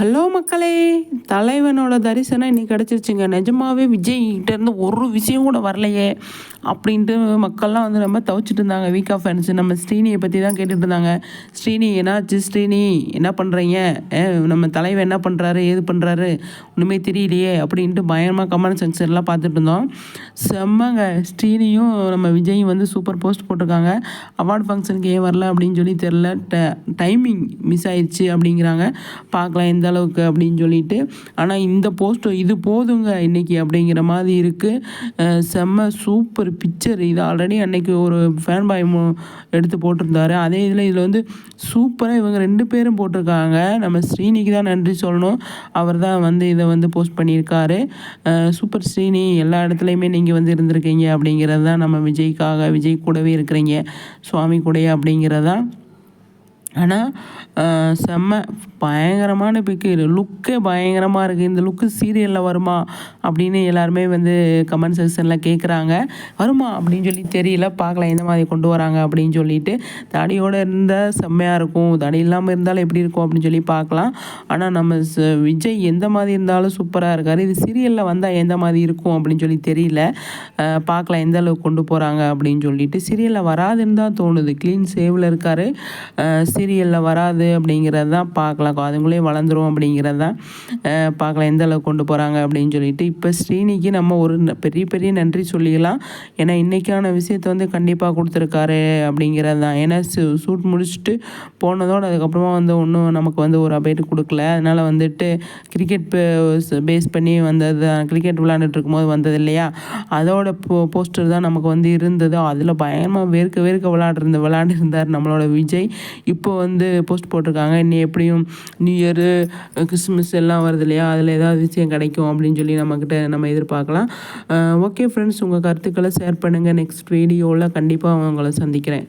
Hello மக்களே தலைவனோட தரிசனம் இன்னைக்கு கிடச்சிருச்சுங்க. நிஜமாவே விஜய் இருந்து ஒரு விஷயம் கூட வரலையே அப்படின்ட்டு மக்கள்லாம் வந்து ரொம்ப தவிச்சிட்டு இருந்தாங்க. வீக் ஆஃப் ஃபேன்ஸ் நம்ம ஸ்ரீனியை பற்றி தான் கேட்டுட்டு இருந்தாங்க. ஸ்ரீனி என்னாச்சு ஸ்ரீனி? என்ன பண்ணுறீங்க நம்ம தலைவன் என்ன பண்ணுறாரு ஏது பண்ணுறாரு ஒன்றுமே தெரியலையே அப்படின்ட்டு பயமாக கமெண்ட் செக்ஷன்லாம் பார்த்துட்டு இருந்தோம். செம்மங்க. ஸ்ரீனியும் நம்ம விஜயும் வந்து சூப்பர் போஸ்ட் போட்டிருக்காங்க. அவார்ட் ஃபங்க்ஷனுக்கு ஏன் வரல அப்படின்னு சொல்லி தெரில டைமிங் மிஸ் ஆயிடுச்சு அப்படிங்கிறாங்க. பார்க்கலாம். எந்த அளவுக்கு அப்படின்னு சொல்லிட்டு. ஆனால் இந்த போஸ்ட் இது போதுங்க இன்றைக்கி அப்படிங்கிற மாதிரி இருக்குது செம்ம சூப்பர் பிக்சர் இது ஆல்ரெடி அன்னைக்கு ஒரு ஃபேன் பாய் எடுத்து போட்டிருந்தாரு. அதே இதில் இதில் வந்து சூப்பராக இவங்க ரெண்டு பேரும் போட்டிருக்காங்க. நம்ம ஸ்ரீனிக்கு தான் நன்றி சொல்லணும். அவர் தான் வந்து இதை வந்து போஸ்ட் பண்ணியிருக்காரு. சூப்பர் ஸ்ரீனி எல்லா இடத்துலையுமே நீங்கள் வந்து இருந்திருக்கீங்க அப்படிங்கிறது தான் நம்ம விஜய்க்காக விஜய் கூடவே இருக்கிறீங்க. சுவாமி கூடையே அப்படிங்கிறது தான் ஆனால் செம்ம பயங்கரமான பிக்கு லுக்கே பயங்கரமாக இருக்குது இந்த லுக்கு சீரியலில் வருமா அப்படின்னு எல்லாருமே வந்து கமெண்ட் செக்ஷனில் கேட்குறாங்க வருமா அப்படின்னு சொல்லி தெரியல. பார்க்கலாம் எந்த மாதிரி கொண்டு வராங்க அப்படின்னு சொல்லிட்டு. தடியோடு இருந்தால் செம்மையாக இருக்கும். தடி இல்லாமல் இருந்தாலும் எப்படி இருக்கும் அப்படின்னு சொல்லி பார்க்கலாம். ஆனால் நம்ம ச- விஜய் எந்த மாதிரி இருந்தாலும் சூப்பராக இருக்கார். இது சீரியலில் வந்தால் எந்த மாதிரி இருக்கும் அப்படின்னு சொல்லி தெரியல. பார்க்கலாம் எந்த அளவுக்கு கொண்டு போகிறாங்க அப்படின்னு சொல்லிட்டு. சீரியலில் வராதுன்னு தான் தோணுது. க்ளீன் சேவில் இருக்கார். சீரியலில் வராது அப்படிங்கிறது தான் பார்க்கலாம். அதுங்களே வளர்ந்துரும் அப்படிங்கிறது தான் பார்க்கலாம். எந்த அளவுக்கு கொண்டு போகிறாங்க அப்படின்னு சொல்லிட்டு இப்போ ஸ்ரீனிக்கு நம்ம ஒரு ந- பெரிய பெரிய நன்றி சொல்லிக்கலாம் ஏன்னா இன்றைக்கான விஷயத்தை வந்து கண்டிப்பாக கொடுத்துருக்காரு அப்படிங்கிறது தான். ஏன்னா சூட் முடிச்சுட்டு போனதோடு அதுக்கப்புறமா வந்து ஒன்றும் நமக்கு வந்து ஒரு அப்டேட் கொடுக்கல. அதனால் வந்துட்டு கிரிக்கெட் பேஸ் பண்ணி வந்தது கிரிக்கெட் விளாண்டுட்டு இருக்கும்போது வந்தது இல்லையா? அதோட போ போஸ்டர் தான் நமக்கு வந்து இருந்தது. அதில் பயங்கரமாக வேர்க்க வேர்க்க விளாட்ருந்த விளாண்டுருந்தார் நம்மளோட விஜய். இப்போ இப்போ வந்து போஸ்ட் போட்டிருக்காங்க. இன்னும் எப்படியும் நியூ இயரு கிறிஸ்மஸ் எல்லாம் வருது இல்லையா? அதில் ஏதாவது விஷயம் கிடைக்கும் அப்படின்னு சொல்லி நம்மக்கிட்ட நம்ம எதிர்பார்க்கலாம். ஓகே ஃப்ரெண்ட்ஸ் உங்கள் கருத்துக்களை ஷேர் பண்ணுங்கள் நெக்ஸ்ட் வீடியோவில் கண்டிப்பாக உங்களை சந்திக்கிறேன்.